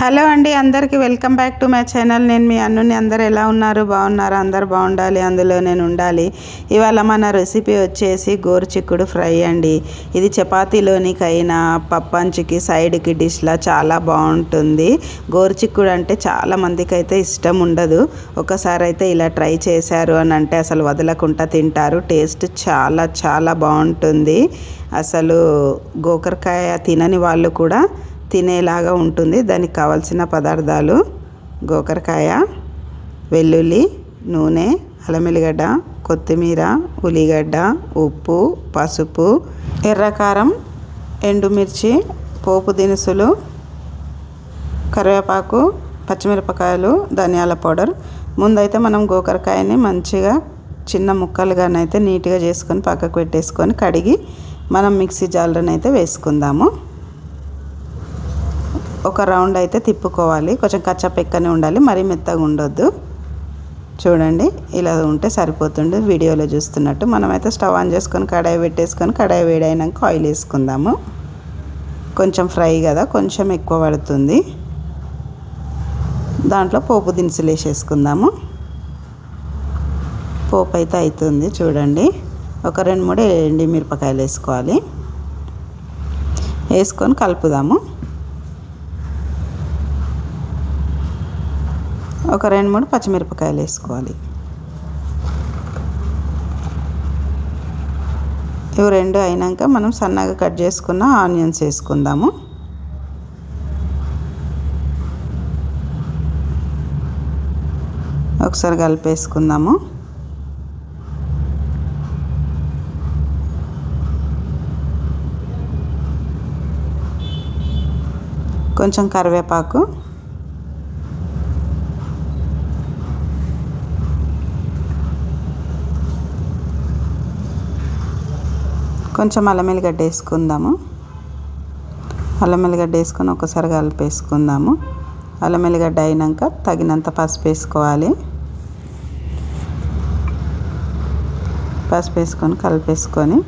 Hello అండి అందరికీ welcome back to my channel. నేను మీ అన్నుని. అందరు ఎలా ఉన్నారు? బాగున్నారు? అందరు బాగుండాలి. అందులో నేను ఉండాలి. ఇవాళ మన రెసిపీ వచ్చేసి గోరుచిక్కుడు ఫ్రై అండి. ఇది చపాతీలోనికైనా పప్పంచుకి సైడ్కి డిష్లా చాలా బాగుంటుంది. గోరుచిక్కుడు అంటే చాలా మందికి అయితే ఇష్టం ఉండదు. ఒకసారి అయితే ఇలా ట్రై చేశారు అని అంటే అసలు వదలకుండా తింటారు. టేస్ట్ చాలా చాలా బాగుంటుంది. అసలు గోకరకాయ తినని వాళ్ళు కూడా తినేలాగా ఉంటుంది. దానికి కావాల్సిన పదార్థాలు గోకరకాయ వెల్లుల్లి నూనె అల్లమెల్లిగడ్డ కొత్తిమీర ఉల్లిగడ్డ ఉప్పు పసుపు ఎర్రకారం ఎండుమిర్చి పోపు దినుసులు కరివేపాకు పచ్చిమిరపకాయలు ధనియాల పౌడర్. ముందైతే మనం గోకరకాయని మంచిగా చిన్న ముక్కలుగానైతే నీట్గా చేసుకొని పక్కకు పెట్టేసుకొని కడిగి మనం మిక్సీ జాలరనైతే వేసుకుందాము. ఒక రౌండ్ అయితే తిప్పుకోవాలి. కొంచెం కచ్చపెక్కనే ఉండాలి. మరీ మెత్తగా ఉండొద్దు. చూడండి ఇలా ఉంటే సరిపోతుంది. వీడియోలో చూస్తున్నట్టు మనమైతే స్టవ్ ఆన్ చేసుకొని కడాయి పెట్టేసుకొని కడాయి వేడైనాక ఆయిల్ వేసుకుందాము. కొంచెం ఫ్రై కదా కొంచెం ఎక్కువ పడుతుంది. దాంట్లో పోపు దినుసులు వేసేసుకుందాము. పోపు అయితే అవుతుంది చూడండి. ఒక రెండు మూడు ఎండి మిరపకాయలు వేసుకోవాలి. వేసుకొని కలుపుదాము. ఒక రెండు మూడు పచ్చిమిరపకాయలు వేసుకోవాలి. ఇవి రెండు అయినాక మనం సన్నగా కట్ చేసుకున్న ఆనియన్స్ వేసుకుందాము. ఒకసారి కలిపేసుకుందాము. కొంచెం కరివేపాకు. కొంచెం అల్లం ఎల్లిగడ్డ వేసుకుందాము. అల్లం ఎల్లిగడ్డ వేసుకొని ఒకసారి కలిపేసుకుందాము అల్లం ఎల్లిగడ్డ అయినాక తగినంత పసుపు వేసుకోవాలి. పసుపు వేసుకొని కలిపేసుకొని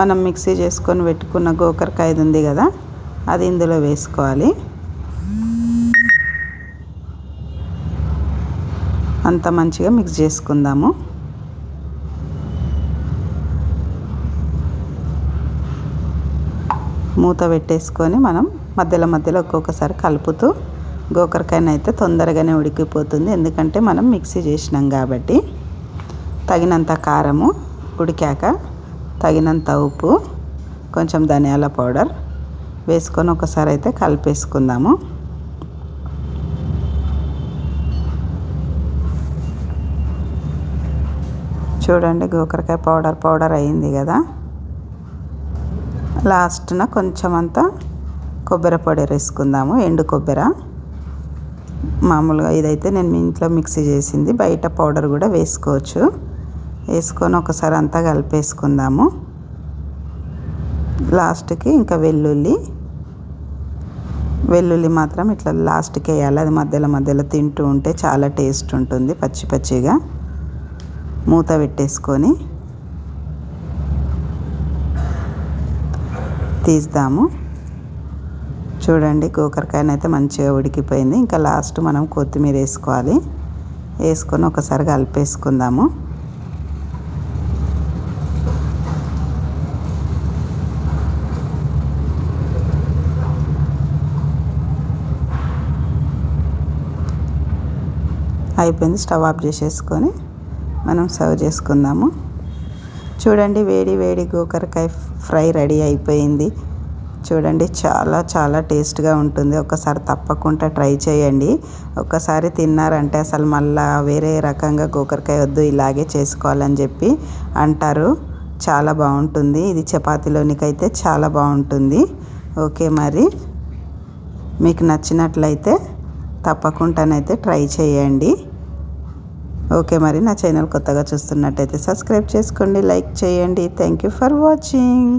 మనం మిక్సీ చేసుకొని పెట్టుకున్న గోకరకాయ ఉంది కదా అది ఇందులో వేసుకోవాలి. అంత మంచిగా మిక్స్ చేసుకుందాము. మూత పెట్టేసుకొని మనం మధ్యలో మధ్యలో ఒక్కొక్కసారి కలుపుతూ గోకరకాయన అయితే తొందరగానే ఉడికిపోతుంది. ఎందుకంటే మనం మిక్సీ చేసినాం కాబట్టి. తగినంత కారము ఉడికాక తగినంత ఉప్పు కొంచెం ధనియాల పౌడర్ వేసుకొని ఒకసారి అయితే కలిపేసుకుందాము. చూడండి గోకరకాయ పౌడర్ పౌడర్ అయింది కదా. లాస్ట్న కొంచెం అంతా కొబ్బరి పొడి వేసుకుందాము ఎండు కొబ్బరి. మామూలుగా ఇదైతే నేను మీ ఇంట్లో మిక్సీ చేసింది బయట పౌడర్ కూడా వేసుకోవచ్చు. వేసుకొని ఒకసారి అంతా కలిపేసుకుందాము. లాస్ట్కి ఇంకా వెల్లుల్లి. వెల్లుల్లి మాత్రం ఇట్లా లాస్ట్కి వేయాలి అది మధ్యలో మధ్యలో తింటూ ఉంటే చాలా టేస్ట్ ఉంటుంది పచ్చి పచ్చిగా. మూత పెట్టేసుకొని తీద్దాము. చూడండి అయితే మంచిగా ఉడికిపోయింది. ఇంకా లాస్ట్ మనం కొత్తిమీర వేసుకోవాలి. వేసుకొని ఒకసారి కలిపేసుకుందాము. అయిపోయింది. స్టవ్ ఆఫ్ చేసేసుకొని మనం సర్వ్ చేసుకుందాము. చూడండి వేడి వేడి గోకరకాయ ఫ్రై రెడీ అయిపోయింది. చూడండి చాలా చాలా టేస్ట్గా ఉంటుంది. ఒకసారి తప్పకుండా ట్రై చేయండి. ఒకసారి తిన్నారంటే అసలు మళ్ళా వేరే రకంగా గోకరకాయ వద్దు ఇలాగే చేసుకోవాలని చెప్పి అంటారు. చాలా బాగుంటుంది. ఇది చపాతీలోనికైతే చాలా బాగుంటుంది. ఓకే మరి. మీకు నచ్చినట్లయితే తప్పకుండానైతే ట్రై చేయండి. ఓకే మరి నా ఛానల్ కొత్తగా చూస్తున్నట్టయితే సబ్స్క్రైబ్ చేసుకోండి లైక్ చేయండి. Thank you for watching